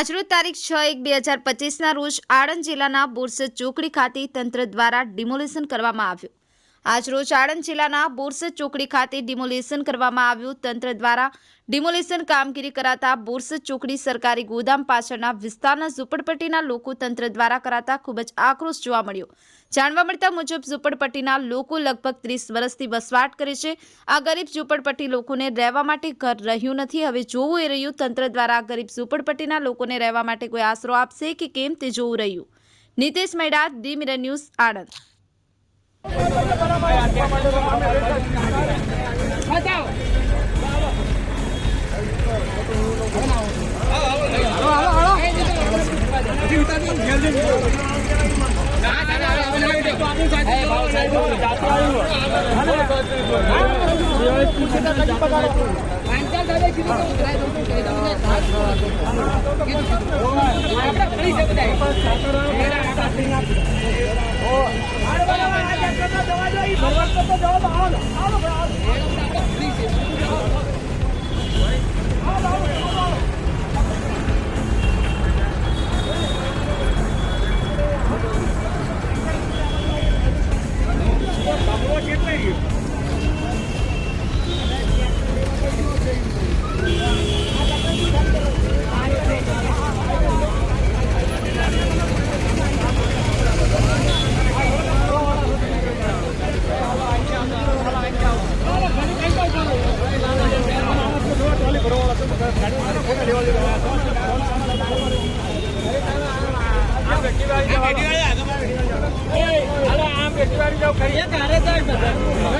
આજરોજ તારીખ છ એક બે હજાર પચીસના રોજ આણંદ જિલ્લાના બોરસદ ચોકડી ખાતે તંત્ર દ્વારા ડિમોલિશન કરવામાં આવ્યું. આજરોજ આણંદ જિલ્લાના બોરસદ ચોકડી ખાતે ડિમોલિશન કરવામાં આવ્યું. તંત્ર દ્વારા ડિમોલિશન કામગીરી કરાતા બોરસદ ચોકડી સરકારી ગોદામ પાછળના વિસ્તારના ઝુંપડપટ્ટીના લોકો તંત્ર દ્વારા કરાતા ખૂબ જ આક્રોશ જોવા મળ્યો. જાણવા મળતા મુજબ ઝુંપડપટ્ટીના લોકો લગભગ ત્રીસ વર્ષથી વસવાટ કરે છે. આ ગરીબ ઝૂંપડપટ્ટી લોકોને રહેવા માટે ઘર રહ્યું નથી. હવે જોવું એ રહ્યું, તંત્ર દ્વારા ગરીબ ઝુંપડપટ્ટીના લોકોને રહેવા માટે કોઈ આશરો આપશે કે કેમ તે જોવું રહ્યું? Nitesh Meda, Diu mirror news, Anand. આપણે કરી શકતા જવાબ આવો આવો. કરી